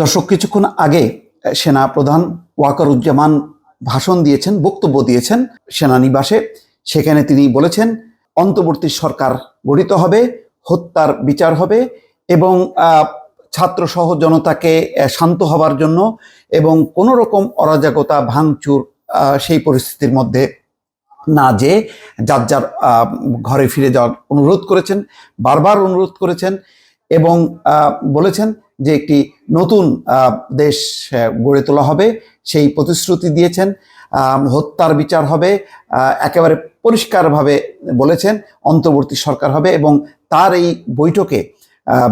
দর্শক, কিছুক্ষণ আগে সেনা প্রধান ওয়াকারুজ্জামান ভাষণ দিয়েছেন, বক্তব্য দিয়েছেন সেনানিবাসে। সেখানে তিনি বলেছেন, অন্তর্বর্তী সরকার গঠিত হবে, হত্যার বিচার হবে এবং ছাত্রসহ জনতাকে শান্ত হবার জন্য এবং কোনো রকম অরাজকতা, ভাঙচুর সেই পরিস্থিতির মধ্যে না যে যার যার ঘরে ফিরে যাওয়ার অনুরোধ করেছেন, বারবার অনুরোধ করেছেন। এবং বলেছেন যে একটি নতুন দেশ গড়ে তোলা হবে। সেই প্রতিশ্রুতি দিয়েছেন। হত্যার বিচার হবে। একেবারে পরিষ্কারভাবে বলেছেন অন্তর্বর্তী সরকার হবে এবং তার এই বৈঠকে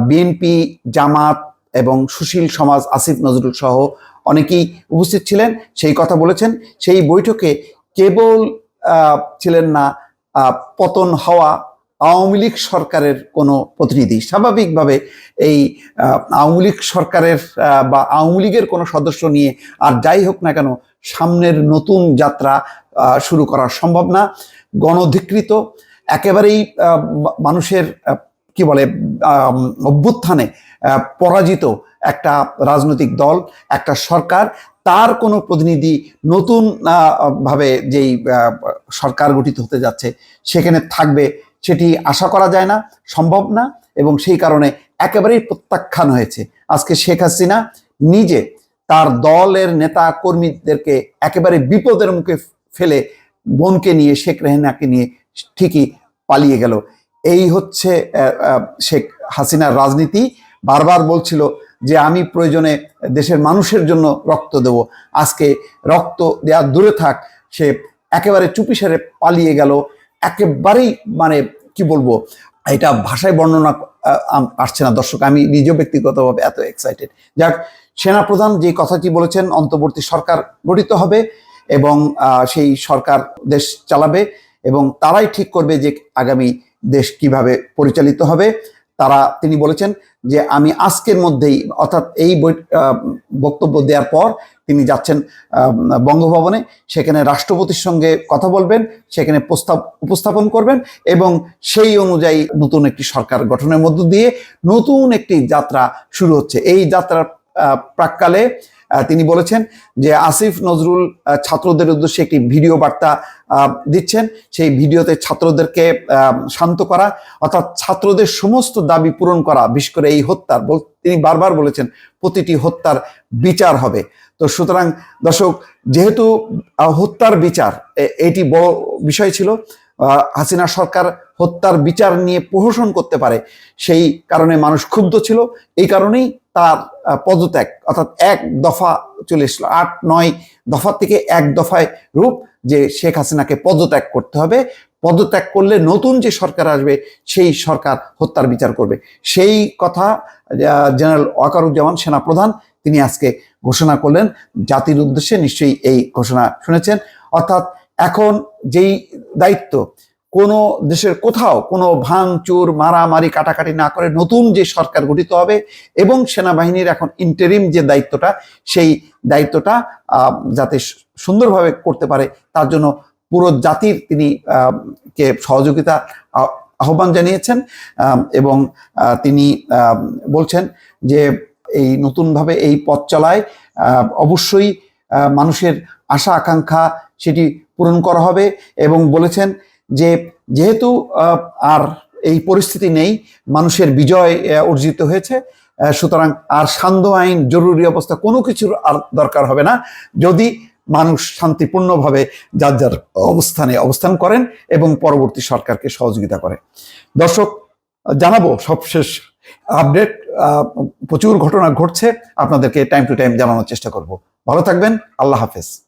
বিএনপি, জামাত এবং সুশীল সমাজ আসিফ নজরুল সহ অনেকেই উপস্থিত ছিলেন। সেই কথা বলেছেন। সেই বৈঠকে কেবল ছিলেন না পতন হওয়া আওয়ামী লীগ সরকারের কোনো প্রতিনিধি। স্বাভাবিকভাবে এই আওয়ামী লীগ সরকারের বা আওয়ামী লীগের কোনো সদস্য নিয়ে আর যাই হোক না কেন সামনের নতুন যাত্রা শুরু করা সম্ভব না। গণধিকৃত, একেবারেই মানুষের কি বলে অভ্যুত্থানে পরাজিত একটা রাজনৈতিক দল, একটা সরকার। তার কোনো প্রতিনিধি নতুন ভাবে যেই সরকার গঠিত হতে যাচ্ছে, সেখানে থাকবে সেটি আশা করা যায় না, সম্ভব না এবং সেই কারণে একেবারেই প্রত্যাখ্যান হয়েছে। আজকে শেখ হাসিনা নিজে তার দলের নেতা কর্মীদেরকে একেবারে বিপদের মুখে ফেলে বোনকে নিয়ে, শেখ রেহেনাকে নিয়ে ঠিকই পালিয়ে গেল। এই হচ্ছে শেখ হাসিনার রাজনীতি। বারবার বলছিল যে আমি প্রয়োজনে দেশের মানুষের জন্য রক্ত দেব। আজকে রক্ত দেওয়া দূরে থাক, সে একেবারে চুপিসারে পালিয়ে গেল। একেবারেই মানে কি বলব, এটা ভাষায় বর্ণনা আসছে না। দর্শক, আমি নিজেও ব্যক্তিগতভাবে এত এক্সাইটেড যাক, সেনাপ্রধান যে কথাটি বলেছেন, অন্তর্বর্তী সরকার গঠিত হবে এবং সেই সরকার দেশ চালাবে এবং তারাই ঠিক করবে যে আগামী দেশ কীভাবে পরিচালিত হবে। তারা তিনি বলেছেন যে আমি আজকের মধ্যেই, অর্থাৎ এই বক্তব্য দেওয়ার পর তিনি যাচ্ছেন বঙ্গভবনে। সেখানে রাষ্ট্রপতির সঙ্গে কথা বলবেন, সেখানে প্রস্তাব, উপস্থাপন করবেন এবং সেই অনুযায়ী নতুন একটি সরকার গঠনের মধ্য দিয়ে নতুন একটি যাত্রা শুরু হচ্ছে। এই যাত্রার প্রাককালে তিনি বলেছেন যে আসিফ নজরুল ছাত্রদের উদ্দেশ্যে একটি ভিডিও বার্তা দিচ্ছেন। সেই ভিডিওতে ছাত্রদেরকে শান্ত করা অর্থাৎ ছাত্রদের সমস্ত দাবি পূরণ করা, বিশেষ করে এই হত্যার তিনি বারবার বলেছেন প্রতিটি হত্যার বিচার হবে। তো সুতরাং দর্শক, যেহেতু হত্যার বিচার এটি বড় বিষয় ছিল হাসিনা সরকার হত্যার বিচার নিয়ে প্রহসন করতে পারে, সেই কারণে মানুষ ক্ষুব্ধ ছিল। এই কারণেই তার পদত্যাগ, অর্থাৎ এক দফা চলে এসলো। আট, নয় দফা থেকে এক দফায় রূপ যে শেখ হাসিনাকে পদত্যাগ করতে হবে। পদত্যাগ করলে নতুন যে সরকার আসবে, সেই সরকার হত্যার বিচার করবে। সেই কথা জেনারেল ওয়াকারুজ্জামান সেনা প্রধান তিনি আজকে ঘোষণা করলেন। জাতির উদ্দেশ্যে নিশ্চয়ই এই ঘোষণা শুনেছেন। অর্থাৎ এখন যেই দায়িত্ব কোনো দেশের কোথাও কোনো ভাঙচুর, মারামারি, কাটাকাটি না করে নতুন যে সরকার গঠিত হবে এবং সেনাবাহিনীর এখন ইন্টারিম যে দায়িত্বটা, সেই দায়িত্বটা যাতে সুন্দরভাবে করতে পারে, তার জন্য পুরো জাতির তিনি কে সহযোগিতা আহ্বান জানিয়েছেন এবং তিনি বলছেন যে এই নতুনভাবে এই পথ চলায় অবশ্যই মানুষের আশা, আকাঙ্ক্ষা সেটি পূরণ করা হবে এবং বলেছেন যে যেহেতু আর এই পরিস্থিতি নেই, মানুষের বিজয় অর্জিত হয়েছে সুতরাং আর সান্ধ্য আইন, জরুরি অবস্থা কোনো কিছুর আর দরকার হবে না, যদি মানুষ শান্তিপূর্ণভাবে যার যার অবস্থানে অবস্থান করেন এবং পরবর্তী সরকারকে সহযোগিতা করে। দর্শক, জানাব সবশেষ আপডেট প্রচুর ঘটনা ঘটছে, আপনাদেরকে টাইম টু টাইম জানানোর চেষ্টা করব। ভালো থাকবেন, আল্লাহ হাফেজ।